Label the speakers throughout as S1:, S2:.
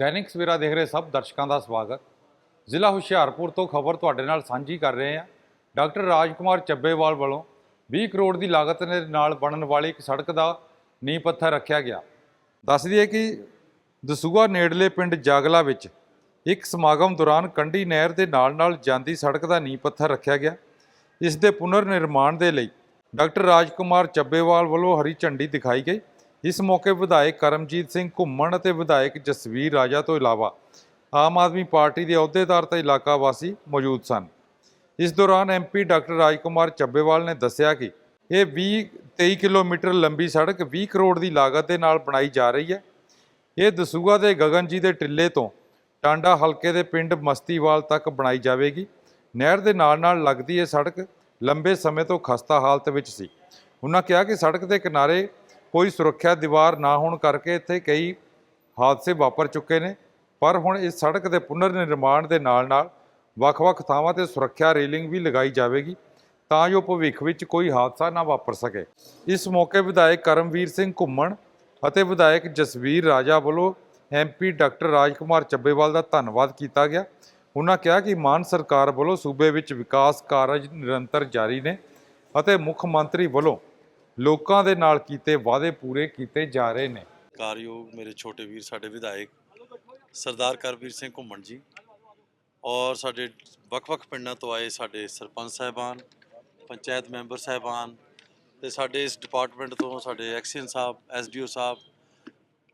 S1: ਦੈਨਿਕ ਸਵੇਰਾ ਦੇਖ ਰਹੇ ਸਭ ਦਰਸ਼ਕਾਂ ਦਾ ਸਵਾਗਤ। ਜ਼ਿਲ੍ਹਾ ਹੁਸ਼ਿਆਰਪੁਰ ਤੋਂ ਖਬਰ ਤੁਹਾਡੇ ਨਾਲ ਸਾਂਝੀ ਕਰ ਰਹੇ ਹਾਂ। ਡਾਕਟਰ ਰਾਜਕੁਮਾਰ ਚੱਬੇਵਾਲ ਵੱਲੋਂ 20 ਕਰੋੜ ਦੀ ਲਾਗਤ ਦੇ ਨਾਲ ਬਣਨ ਵਾਲੀ ਇੱਕ ਸੜਕ ਦਾ ਨੀਂਹ ਪੱਥਰ ਰੱਖਿਆ ਗਿਆ। ਦੱਸ ਦਈਏ ਕਿ ਦਸੂਆ ਨੇੜਲੇ ਪਿੰਡ ਜਾਗਲਾ ਵਿੱਚ ਇੱਕ ਸਮਾਗਮ ਦੌਰਾਨ ਕੰਢੀ ਨਹਿਰ ਦੇ ਨਾਲ-ਨਾਲ ਜਾਂਦੀ ਸੜਕ ਦਾ ਨੀਂਹ ਪੱਥਰ ਰੱਖਿਆ ਗਿਆ। ਇਸ ਦੇ ਪੁਨਰ ਨਿਰਮਾਣ ਦੇ ਲਈ ਡਾਕਟਰ ਰਾਜਕੁਮਾਰ ਚੱਬੇਵਾਲ ਵੱਲੋਂ ਹਰੀ ਝੰਡੀ ਦਿਖਾਈ ਗਈ। ਇਸ ਮੌਕੇ ਵਿਧਾਇਕ ਕਰਮਜੀਤ ਸਿੰਘ ਘੁੰਮਣ ਅਤੇ ਵਿਧਾਇਕ ਜਸਵੀਰ ਰਾਜਾ ਤੋਂ ਇਲਾਵਾ ਆਮ ਆਦਮੀ ਪਾਰਟੀ ਦੇ ਅਹੁਦੇਦਾਰ ਤੇ ਇਲਾਕਾ ਵਾਸੀ ਮੌਜੂਦ ਸਨ। ਇਸ ਦੌਰਾਨ ਐਮਪੀ ਡਾਕਟਰ ਰਾਜਕੁਮਾਰ ਚੱਬੇਵਾਲ ਨੇ ਦੱਸਿਆ ਕਿ ਇਹ 20 23 ਕਿਲੋਮੀਟਰ ਲੰਬੀ ਸੜਕ 20 ਕਰੋੜ ਦੀ ਲਾਗਤ ਦੇ ਨਾਲ ਬਣਾਈ ਜਾ ਰਹੀ ਹੈ। ਇਹ ਦਸੂਗਾ ਦੇ ਗਗਨ ਜੀ ਦੇ ਟਿੱਲੇ ਤੋਂ ਟਾਂਡਾ ਹਲਕੇ ਦੇ ਪਿੰਡ ਮਸਤੀਵਾਲ ਤੱਕ ਬਣਾਈ ਜਾਵੇਗੀ। ਨਹਿਰ ਦੇ ਨਾਲ-ਨਾਲ ਲੱਗਦੀ ਇਹ ਸੜਕ ਲੰਬੇ ਸਮੇਂ ਤੋਂ ਖਸਤਾ ਹਾਲਤ ਵਿੱਚ ਸੀ। ਉਹਨਾਂ ਕਿਹਾ ਕਿ ਸੜਕ ਦੇ ਕਿਨਾਰੇ ਕੋਈ ਸੁਰੱਖਿਆ ਦੀਵਾਰ ਨਾ ਹੋਣ ਕਰਕੇ ਇੱਥੇ ਕਈ ਹਾਦਸੇ ਵਾਪਰ ਚੁੱਕੇ ਨੇ। ਪਰ ਹੁਣ ਇਸ ਸੜਕ ਦੇ ਪੁਨਰ ਨਿਰਮਾਣ ਦੇ ਨਾਲ-ਨਾਲ ਵੱਖ-ਵੱਖ ਥਾਵਾਂ ਤੇ ਸੁਰੱਖਿਆ ਰੇਲਿੰਗ ਵੀ ਲਗਾਈ ਜਾਵੇਗੀ ਤਾਂ ਜੋ ਭਵਿੱਖ ਵਿੱਚ ਕੋਈ ਹਾਦਸਾ ਨਾ ਵਾਪਰ ਸਕੇ। ਇਸ ਮੌਕੇ ਵਿਧਾਇਕ ਕਰਮਵੀਰ ਸਿੰਘ ਘੁੰਮਣ ਅਤੇ ਵਿਧਾਇਕ ਜਸਵੀਰ ਰਾਜਾ ਵੱਲੋਂ ਐਮਪੀ ਡਾਕਟਰ ਰਾਜਕੁਮਾਰ ਚੱਬੇਵਾਲ ਦਾ ਧੰਨਵਾਦ ਕੀਤਾ ਗਿਆ। ਉਹਨਾਂ ਕਿਹਾ ਕਿ ਮਾਨ ਸਰਕਾਰ ਵੱਲੋਂ ਸੂਬੇ ਵਿੱਚ ਵਿਕਾਸ ਕਾਰਜ ਨਿਰੰਤਰ ਜਾਰੀ ਨੇ ਅਤੇ ਮੁੱਖ ਮੰਤਰੀ ਵੱਲੋਂ ਲੋਕਾਂ ਦੇ ਨਾਲ ਕੀਤੇ ਵਾਅਦੇ ਪੂਰੇ ਕੀਤੇ ਜਾ ਰਹੇ ਨੇ।
S2: ਕਾਰਯੋਗ ਮੇਰੇ ਛੋਟੇ ਵੀਰ ਸਾਡੇ ਵਿਧਾਇਕ ਸਰਦਾਰ ਕਰਵੀਰ ਸਿੰਘ ਘੁੰਮਣ ਜੀ ਔਰ ਸਾਡੇ ਵੱਖ-ਵੱਖ ਪਿੰਡਾਂ ਤੋਂ ਆਏ ਸਾਡੇ ਸਰਪੰਚ ਸਾਹਿਬਾਨ ਪੰਚਾਇਤ ਮੈਂਬਰ ਸਾਹਿਬਾਨ ਤੇ ਸਾਡੇ ਇਸ ਡਿਪਾਰਟਮੈਂਟ ਤੋਂ ਸਾਡੇ ਐਕਸੀਅਨ ਸਾਹਿਬ ਐਸਡੀਓ ਸਾਹਿਬ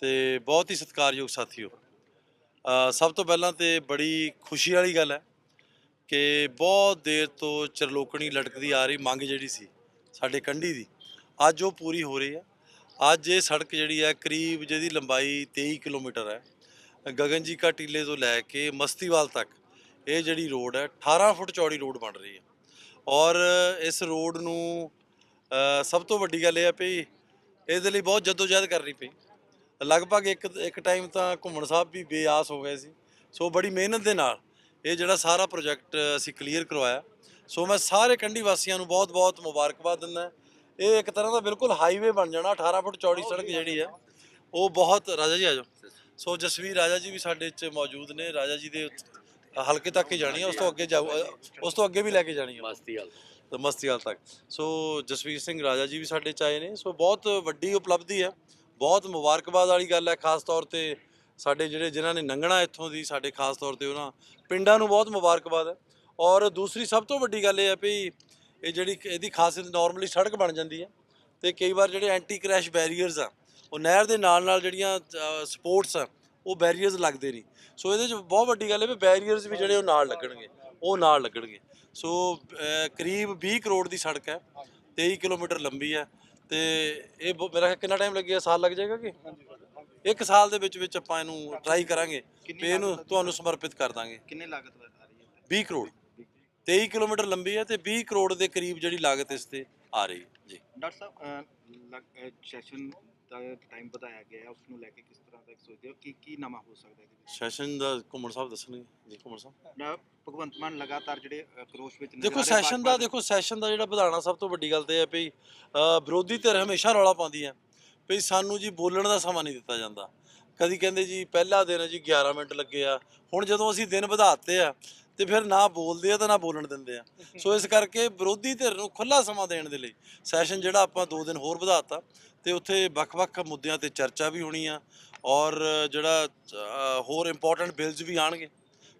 S2: ਤੇ ਬਹੁਤ ਹੀ ਸਤਿਕਾਰਯੋਗ ਸਾਥੀਓ। ਅ, ਸਭ ਤੋਂ ਪਹਿਲਾਂ ਤੇ ਬੜੀ ਖੁਸ਼ੀ ਵਾਲੀ ਗੱਲ ਹੈ ਕਿ ਬਹੁਤ ਦੇਰ ਤੋਂ ਚਰਲੋਕਣੀ ਲਟਕਦੀ ਆ ਰਹੀ ਮੰਗ ਜਿਹੜੀ ਸੀ ਸਾਡੇ ਕੰਢੀ ਦੀ ਅੱਜ ਉਹ ਪੂਰੀ ਹੋ ਰਹੀ ਹੈ। ਅੱਜ ਇਹ ਸੜਕ ਜਿਹੜੀ ਹੈ ਕਰੀਬ ਜਿਹਦੀ ਲੰਬਾਈ 23 ਕਿਲੋਮੀਟਰ ਹੈ। ਗਗਨਜੀ ਕਾ ਟੀਲੇ ਤੋਂ ਲੈ ਕੇ ਮਸਤੀਵਾਲ ਤੱਕ ਇਹ ਜਿਹੜੀ ਰੋਡ ਹੈ 18 ਫੁੱਟ ਚੌੜੀ ਰੋਡ ਬਣ ਰਹੀ ਹੈ। ਔਰ ਇਸ ਰੋਡ ਨੂੰ ਸਭ ਤੋਂ ਵੱਡੀ ਗੱਲ ਇਹ ਹੈ ਵੀ ਇਹਦੇ ਲਈ ਬਹੁਤ ਜਦੋਜਹਿਦ ਕਰਨੀ ਪਈ। ਲਗਭਗ ਇੱਕ ਇੱਕ ਟਾਈਮ ਤਾਂ ਘੁੰਮਣ ਸਾਹਿਬ ਵੀ ਬੇਆਸ ਹੋ ਗਏ ਸੀ। ਸੋ ਬੜੀ ਮਿਹਨਤ ਦੇ ਨਾਲ ਇਹ ਜਿਹੜਾ ਸਾਰਾ ਪ੍ਰੋਜੈਕਟ ਅਸੀਂ ਕਲੀਅਰ ਕਰਵਾਇਆ। ਸੋ ਮੈਂ ਸਾਰੇ ਕੰਢੀ ਵਾਸੀਆਂ ਨੂੰ ਬਹੁਤ-ਬਹੁਤ ਮੁਬਾਰਕਬਾਦ ਦਿੰਦਾ ਇਹ ਇੱਕ ਤਰ੍ਹਾਂ ਦਾ ਬਿਲਕੁਲ ਹਾਈਵੇ ਬਣ ਜਾਣਾ 18 ਫੁੱਟ ਚੌੜੀ ਸੜਕ ਜਿਹੜੀ ਹੈ ਉਹ ਬਹੁਤ ਰਾਜਾ ਜੀ ਆ ਜਾਓ। ਸੋ ਜਸਵੀਰ ਰਾਜਾ ਜੀ ਵੀ ਸਾਡੇ ਚ ਮੌਜੂਦ ਨੇ ਰਾਜਾ ਜੀ ਦੇ ਹਲਕੇ ਤੱਕ ਹੀ ਜਾਣੀ ਹੈ ਉਸ ਤੋਂ ਅੱਗੇ ਜਾਊ ਉਸ ਤੋਂ ਅੱਗੇ ਵੀ ਲੈ ਕੇ ਜਾਣੀ ਹੈ
S3: ਮਸਤੀ ਵਾਲ
S2: ਤੇ ਮਸਤੀਵਾਲ ਤੱਕ। ਸੋ ਜਸਵੀਰ ਸਿੰਘ ਰਾਜਾ ਜੀ ਵੀ ਸਾਡੇ ਚ ਆਏ ਨੇ ਸੋ ਬਹੁਤ ਵੱਡੀ ਉਪਲਬਧੀ ਹੈ ਬਹੁਤ ਮੁਬਾਰਕਬਾਦ ਵਾਲੀ ਗੱਲ ਹੈ ਖਾਸ ਤੌਰ ਤੇ ਸਾਡੇ ਜਿਹੜੇ ਜਿਨ੍ਹਾਂ ਨੇ ਲੰਘਣਾ ਇੱਥੋਂ ਦੀ ਸਾਡੇ ਖਾਸ ਤੌਰ ਤੇ ਉਹਨਾਂ ਪਿੰਡਾਂ ਨੂੰ ਬਹੁਤ ਮੁਬਾਰਕਬਾਦ ਹੈ ਔਰ ਦੂਸਰੀ ਸਭ ਤੋਂ ਵੱਡੀ ਗੱਲ ਇਹ ਹੈ ਵੀ ਇਹ ਜਿਹੜੀ ਇਹਦੀ ਖਾਸੀਅਤ ਨਾਰਮਲੀ ਸੜਕ ਬਣ ਜਾਂਦੀ ਹੈ ਤੇ ਕਈ ਵਾਰ ਜਿਹੜੇ ਐਂਟੀ ਕ੍ਰੈਸ਼ ਬੈਰੀਅਰਸ ਆ ਉਹ ਨਹਿਰ ਦੇ ਨਾਲ ਨਾਲ ਜਿਹੜੀਆਂ ਸਪੋਰਟਸ ਆ ਉਹ ਬੈਰੀਅਰਸ ਲੱਗਦੇ ਨਹੀਂ। ਸੋ ਇਹਦੇ ਚ ਬਹੁਤ ਵੱਡੀ ਗੱਲ ਹੈ ਵੀ ਬੈਰੀਅਰਸ ਵੀ ਜਿਹੜੇ ਉਹ ਨਾਲ ਲੱਗਣਗੇ ਉਹ ਨਾਲ ਲੱਗਣਗੇ। ਸੋ ਕਰੀਬ 20 ਕਰੋੜ ਦੀ ਸੜਕ ਹੈ 23 ਕਿਲੋਮੀਟਰ ਲੰਬੀ ਹੈ ਤੇ ਇਹ ਮੇਰਾ ਕਿੰਨਾ ਟਾਈਮ ਲੱਗੇਗਾ ਸਾਲ ਲੱਗ ਜਾਏਗਾ ਕਿ? ਇੱਕ ਸਾਲ ਦੇ ਵਿੱਚ ਵਿੱਚ ਆਪਾਂ ਇਹਨੂੰ ਟਰਾਈ ਕਰਾਂਗੇ ਵੀ ਇਹਨੂੰ ਤੁਹਾਨੂੰ ਸਮਰਪਿਤ ਕਰ ਦਾਂਗੇ।
S3: ਕਿੰਨੇ ਲਾਗਤ ਰਹੀ ਹੈ?
S2: 20 ਕਰੋੜ। 23 ਕਿਲੋਮੀਟਰ ਲੰਬੀ ਹੈ ਤੇ 20 ਕਰੋੜ ਦੇ ਕਰੀਬ ਜਿਹੜੀ ਲਾਗਤ ਇਸ ਤੇ ਆ ਰਹੀ ਹੈ। ਜੀ।
S3: ਡਾਕਟਰ ਸਾਹਿਬ ਸੈਸ਼ਨ ਦਾ ਟਾਈਮ ਬਤਾਇਆ ਗਿਆ ਹੈ ਉਸ ਨੂੰ ਲੈ ਕੇ ਕਿਸ ਤਰ੍ਹਾਂ ਦਾ ਸੋਚਦੇ ਹੋ? ਕਿ ਕੀ ਨਵਾਂ ਹੋ ਸਕਦਾ ਵਿੱਚ?
S2: ਸੈਸ਼ਨ ਦਾ ਘੁੰਮਣ ਸਾਹਿਬ ਦੱਸਣਗੇ। ਜੀ ਘੁੰਮਣ ਸਾਹਿਬ।
S3: ਭਗਵੰਤ ਮਾਨ ਲਗਾਤਾਰ ਜਿਹੜੇ ਕਰੋਸ਼ ਵਿੱਚ
S2: ਦੇਖੋ ਸੈਸ਼ਨ ਦਾ ਦੇਖੋ ਸੈਸ਼ਨ ਦਾ ਜਿਹੜਾ ਵਧਾਣਾ ਸਭ ਤੋਂ ਵੱਡੀ ਗੱਲ ਤੇ ਹੈ ਅ, ਵਿਰੋਧੀ ਧਿਰ ਹਮੇਸ਼ਾ ਰੌਲਾ ਪਾਉਂਦੀ ਹੈ। ਵੀ ਸਾਨੂੰ ਜੀ ਬੋਲਣ ਦਾ ਸਮਾਂ ਨਹੀਂ ਦਿੱਤਾ ਜਾਂਦਾ। ਕਦੀ ਕਹਿੰਦੇ ਜੀ ਪਹਿਲਾ ਦਿਨ ਹੈ ਜੀ 11 ਮਿੰਟ ਲੱਗੇ ਆ। ਹੁਣ ਜਦੋਂ ਅਸੀਂ ਦਿਨ ਵਧਾਤੇ ਆ ਤੇ ਫਿਰ ਨਾ ਬੋਲਦੇ ਆ ਤਾਂ ਨਾ ਬੋਲਣ ਦਿੰਦੇ ਆ। ਸੋ ਇਸ ਕਰਕੇ ਵਿਰੋਧੀ ਧਿਰ ਨੂੰ ਖੁੱਲਾ ਸਮਾਂ ਦੇਣ ਦੇ ਲਈ ਸੈਸ਼ਨ ਜਿਹੜਾ ਆਪਾਂ 2 ਦਿਨ ਹੋਰ ਵਧਾਤਾ ਤੇ ਉੱਥੇ ਵੱਖ-ਵੱਖ ਮੁੱਦਿਆਂ ਤੇ ਚਰਚਾ ਵੀ ਹੋਣੀ ਆ ਔਰ ਜਿਹੜਾ ਹੋਰ ਇੰਪੋਰਟੈਂਟ ਬਿਲਸ ਵੀ ਆਣਗੇ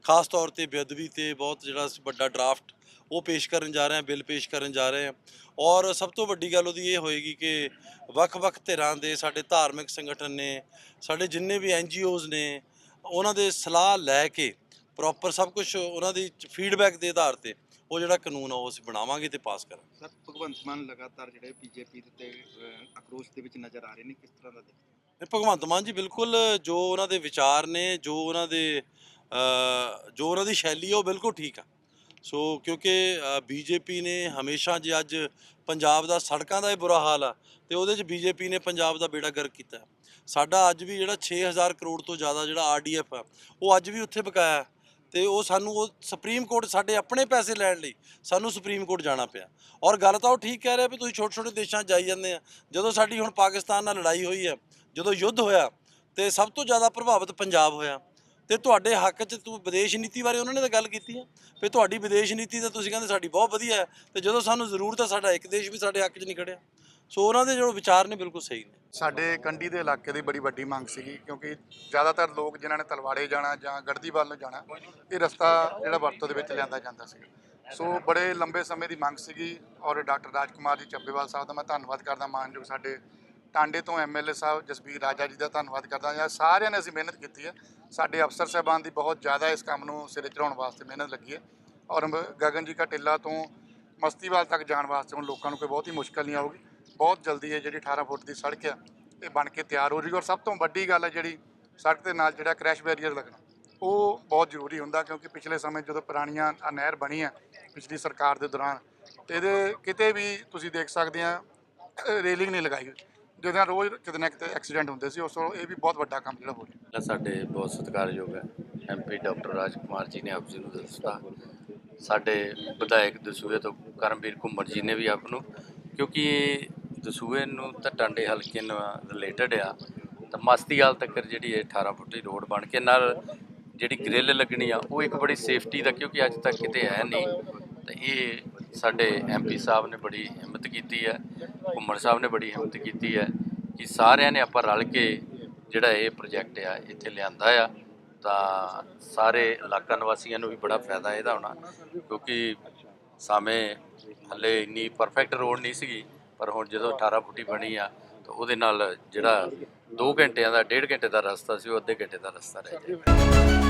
S2: ਖਾਸ ਤੌਰ ਤੇ ਬੇਅਦਬੀ ਤੇ ਬਹੁਤ ਜਿਹੜਾ ਵੱਡਾ ਡਰਾਫਟ ਉਹ ਪੇਸ਼ ਕਰਨ ਜਾ ਰਹੇ ਹਾਂ ਬਿੱਲ ਪੇਸ਼ ਕਰਨ ਜਾ ਰਹੇ ਹਾਂ ਔਰ ਸਭ ਤੋਂ ਵੱਡੀ ਗੱਲ ਉਹਦੀ ਇਹ ਹੋਏਗੀ ਕਿ ਵੱਖ-ਵੱਖ ਧਿਰਾਂ ਦੇ ਸਾਡੇ ਧਾਰਮਿਕ ਸੰਗਠਨ ਨੇ, ਸਾਡੇ ਜਿੰਨੇ ਵੀ ਐਨਜੀਓਜ਼ ਨੇ, ਉਹਨਾਂ ਦੇ ਸਲਾਹ ਲੈ ਕੇ ਪ੍ਰੋਪਰ ਸਭ ਕੁਝ ਉਹਨਾਂ ਦੀ ਫੀਡਬੈਕ ਦੇ ਆਧਾਰ ਤੇ ਉਹ ਜਿਹੜਾ ਕਾਨੂੰਨ ਆ ਉਹ ਅਸੀਂ ਬਣਾਵਾਂਗੇ ਤੇ ਪਾਸ ਕਰਾਂਗੇ।
S3: ਸਰ ਭਗਵੰਤ ਮਾਨ ਲਗਾਤਾਰ ਜਿਹੜੇ ਬੀਜੇਪੀ ਤੇ ਅਕਰੋਸ਼ ਦੇ ਵਿੱਚ ਨਜ਼ਰ ਆ ਰਹੇ ਨੇ ਕਿਸ ਤਰ੍ਹਾਂ ਦਾ ਦੇਖਦੇ
S2: ਭਗਵੰਤ ਮਾਨ ਜੀ ਬਿਲਕੁਲ ਜੋ ਉਹਨਾਂ ਦੇ ਵਿਚਾਰ ਨੇ ਜੋ ਉਹਨਾਂ ਦੇ ਜੋ ਉਹਨਾਂ ਦੀ ਸ਼ੈਲੀ ਹੈ ਉਹ ਬਿਲਕੁਲ ਠੀਕ ਆ। ਸੋ ਕਿਉਂਕਿ ਬੀਜੇਪੀ ਨੇ ਹਮੇਸ਼ਾ ਜੇ ਅੱਜ ਪੰਜਾਬ ਦਾ ਸੜਕਾਂ ਦਾ ਇਹ ਬੁਰਾ ਹਾਲ ਆ ਤੇ ਉਹਦੇ 'ਚ ਬੀਜੇਪੀ ਨੇ ਪੰਜਾਬ ਦਾ ਬੇੜਾ ਗਰਕ ਕੀਤਾ। ਸਾਡਾ ਅੱਜ ਵੀ ਜਿਹੜਾ 6000 ਕਰੋੜ ਤੋਂ ਜ਼ਿਆਦਾ ਜਿਹੜਾ ਆਰਡੀਐਫ ਆ ਉਹ ਅੱਜ ਵੀ ਉੱਥੇ ਬਕਾਇਆ ਤੇ ਉਹ ਸਾਨੂੰ ਉਹ ਸੁਪਰੀਮ ਕੋਰਟ ਸਾਡੇ ਆਪਣੇ ਪੈਸੇ ਲੈਣ ਲਈ ਸਾਨੂੰ ਸੁਪਰੀਮ ਕੋਰਟ ਜਾਣਾ ਪਿਆ। ਔਰ ਗੱਲ ਤਾਂ ਉਹ ਠੀਕ ਕਹਿ ਰਿਹਾ ਵੀ ਤੁਸੀਂ ਛੋਟੇ ਛੋਟੇ ਦੇਸ਼ਾਂ 'ਚ ਜਾਈ ਜਾਂਦੇ ਆ। ਜਦੋਂ ਸਾਡੀ ਹੁਣ ਪਾਕਿਸਤਾਨ ਨਾਲ ਲੜਾਈ ਹੋਈ ਹੈ ਜਦੋਂ ਯੁੱਧ ਹੋਇਆ, ਤੇ ਸਭ ਤੋਂ ਜ਼ਿਆਦਾ ਪ੍ਰਭਾਵਿਤ ਪੰਜਾਬ ਹੋਇਆ। ਤੇ ਤੁਹਾਡੇ ਹੱਕ 'ਚ ਤੂੰ ਵਿਦੇਸ਼ ਨੀਤੀ ਬਾਰੇ ਉਹਨਾਂ ਨੇ ਤਾਂ ਗੱਲ ਕੀਤੀ ਹੈ ਵੀ ਤੁਹਾਡੀ ਵਿਦੇਸ਼ ਨੀਤੀ ਤਾਂ ਤੁਸੀਂ ਕਹਿੰਦੇ ਸਾਡੀ ਬਹੁਤ ਵਧੀਆ ਹੈ ਤੇ ਜਦੋਂ ਸਾਨੂੰ ਜ਼ਰੂਰਤ ਹੈ ਸਾਡਾ ਇੱਕ ਦੇਸ਼ ਵੀ ਸਾਡੇ ਹੱਕ 'ਚ ਨਹੀਂ ਖੜਿਆ। ਸੋ ਉਹਨਾਂ ਦੇ ਜੋ ਵਿਚਾਰ ਨੇ ਬਿਲਕੁਲ ਸਹੀ ਨੇ।
S4: ਸਾਡੇ ਕੰਢੀ ਦੇ ਇਲਾਕੇ ਦੀ ਬੜੀ ਵੱਡੀ ਮੰਗ ਸੀਗੀ, ਕਿਉਂਕਿ ਜ਼ਿਆਦਾਤਰ ਲੋਕ ਜਿਨ੍ਹਾਂ ਨੇ ਤਲਵਾੜੇ ਜਾਣਾ ਜਾਂ ਗੜਦੀਵਾਲ ਨੂੰ ਜਾਣਾ, ਇਹ ਰਸਤਾ ਜਿਹੜਾ ਵਰਤੋਂ ਦੇ ਵਿੱਚ ਲਿਆਂਦਾ ਜਾਂਦਾ ਸੀ ਸੋ ਬੜੇ ਲੰਬੇ ਸਮੇਂ ਦੀ ਮੰਗ ਸੀਗੀ ਔਰ ਡਾਕਟਰ ਰਾਜਕੁਮਾਰ ਜੀ ਚੱਬੇਵਾਲ ਸਾਹਿਬ ਦਾ ਮੈਂ ਧੰਨਵਾਦ ਕਰਦਾ, ਮਾਨਯੋਗ ਸਾਡੇ ਟਾਂਡੇ ਤੋਂ ਐਮਐਲਏ ਸਾਹਿਬ ਜਸਬੀਰ ਰਾਜਾ ਜੀ ਦਾ ਧੰਨਵਾਦ ਕਰਦਾ ਜਾਂ ਸਾਰਿਆਂ ਨੇ ਅਸੀਂ ਮਿਹਨਤ ਕੀਤੀ ਹੈ। ਸਾਡੇ ਅਫਸਰ ਸਾਹਿਬਾਨ ਦੀ ਬਹੁਤ ਜ਼ਿਆਦਾ ਇਸ ਕੰਮ ਨੂੰ ਸਿਰੇ ਚੜਾਉਣ ਵਾਸਤੇ ਮਿਹਨਤ ਲੱਗੀ ਹੈ। ਔਰ ਗਗਨ ਜੀ ਕਾ ਟਿੱਲਾ ਤੋਂ ਮਸਤੀਵਾਲ ਤੱਕ ਜਾਣ ਵਾਸਤੇ ਹੁਣ ਲੋਕਾਂ ਨੂੰ ਕੋਈ ਬਹੁਤੀ ਮੁਸ਼ਕਲ ਨਹੀਂ ਆਊਗੀ। ਬਹੁਤ ਜਲਦੀ ਇਹ ਜਿਹੜੀ 18 ਫੁੱਟ ਦੀ ਸੜਕ ਆ, ਇਹ ਬਣ ਕੇ ਤਿਆਰ ਹੋ ਰਹੀ ਔਰ ਸਭ ਤੋਂ ਵੱਡੀ ਗੱਲ ਹੈ ਜਿਹੜੀ ਸੜਕ ਦੇ ਨਾਲ ਜਿਹੜਾ ਕ੍ਰੈਸ਼ ਬੈਰੀਅਰ ਲੱਗਣਾ, ਉਹ ਬਹੁਤ ਜ਼ਰੂਰੀ ਹੁੰਦਾ ਕਿਉਂਕਿ ਪਿਛਲੇ ਸਮੇਂ ਜਦੋਂ ਪੁਰਾਣੀਆਂ ਨਹਿਰ ਬਣੀ ਆ, ਪਿਛਲੀ ਸਰਕਾਰ ਦੇ ਦੌਰਾਨ, ਤੇ ਇਹਦੇ ਕਿਤੇ ਵੀ ਤੁਸੀਂ ਦੇਖ ਸਕਦੇ ਆ ਰੇਲਿੰਗ ਨਹੀਂ ਲਗਾਈ ਹੋਈ। ਜਿਹਦੇ ਨਾਲ ਰੋਜ਼ ਕਿਤੇ ਨਾ ਕਿਤੇ ਐਕਸੀਡੈਂਟ ਹੁੰਦੇ ਸੀ, ਉਸ ਤੋਂ ਇਹ ਵੀ ਬਹੁਤ ਵੱਡਾ ਕੰਮ ਜਿਹੜਾ ਹੋ ਰਿਹਾ
S5: ਸਾਡੇ ਬਹੁਤ ਸਤਿਕਾਰਯੋਗ ਹੈ ਐਮਪੀ ਡਾਕਟਰ ਰਾਜ ਕੁਮਾਰ ਜੀ ਨੇ ਆਪ ਜੀ ਨੂੰ ਦੱਸਤਾ। ਸਾਡੇ ਵਿਧਾਇਕ ਦਸੂਏ ਤੋਂ ਕਰਮਵੀਰ ਘੁੰਮਰ ਜੀ ਨੇ ਵੀ ਆਪ ਨੂੰ, ਕਿਉਂਕਿ ਦਸੂਏ ਨੂੰ ਤਾਂ ਟਾਂਡੇ ਹਲਕੇ ਨਾਲ ਰਿਲੇਟਡ ਆ। ਤਾਂ ਮਸਤੀਵਾਲ ਤੱਕ ਜਿਹੜੀ ਇਹ 18 ਫੁੱਟੀ ਰੋਡ ਬਣ ਕੇ, ਨਾਲ ਜਿਹੜੀ ਗ੍ਰਿਲ ਲੱਗਣੀ ਆ, ਉਹ ਇੱਕ ਬੜੀ ਸੇਫਟੀ ਦਾ, ਕਿਉਂਕਿ ਅੱਜ ਤੱਕ ਕਿਤੇ ਹੈ ਨਹੀਂ। ਤਾਂ ਇਹ ਸਾਡੇ ਐਮਪੀ ਸਾਹਿਬ ਨੇ ਬੜੀ ਹਿੰਮਤ ਕੀਤੀ ਹੈ, ਘੁੰਮਣ ਸਾਹਿਬ ਨੇ ਬੜੀ ਹਿੰਮਤ ਕੀਤੀ ਹੈ ਕਿ ਸਾਰਿਆਂ ਨੇ ਆਪਾਂ ਰਲ ਕੇ ਜਿਹੜਾ ਇਹ ਪ੍ਰੋਜੈਕਟ ਆ, ਇੱਥੇ ਲਿਆਂਦਾ ਆ। ਤਾਂ ਸਾਰੇ ਇਲਾਕਾ ਨਿਵਾਸੀਆਂ ਨੂੰ ਵੀ ਬੜਾ ਫਾਇਦਾ ਇਹਦਾ ਹੋਣਾ, ਕਿਉਂਕਿ ਸਾਵੇਂ ਹੱਲੇ ਇੰਨੀ ਪਰਫੈਕਟ ਰੋਡ ਨਹੀਂ ਸੀਗੀ ਪਰ ਹੁਣ ਜਦੋਂ 18 ਫੁੱਟੀ ਬਣੀ ਆ, ਤਾਂ ਉਹਦੇ ਨਾਲ ਜਿਹੜਾ 2 ਘੰਟਿਆਂ ਦਾ 1.5 ਘੰਟੇ ਦਾ ਰਸਤਾ ਸੀ, ਉਹ ਅੱਧੇ ਘੰਟੇ ਦਾ ਰਸਤਾ ਰਹਿ ਗਿਆ।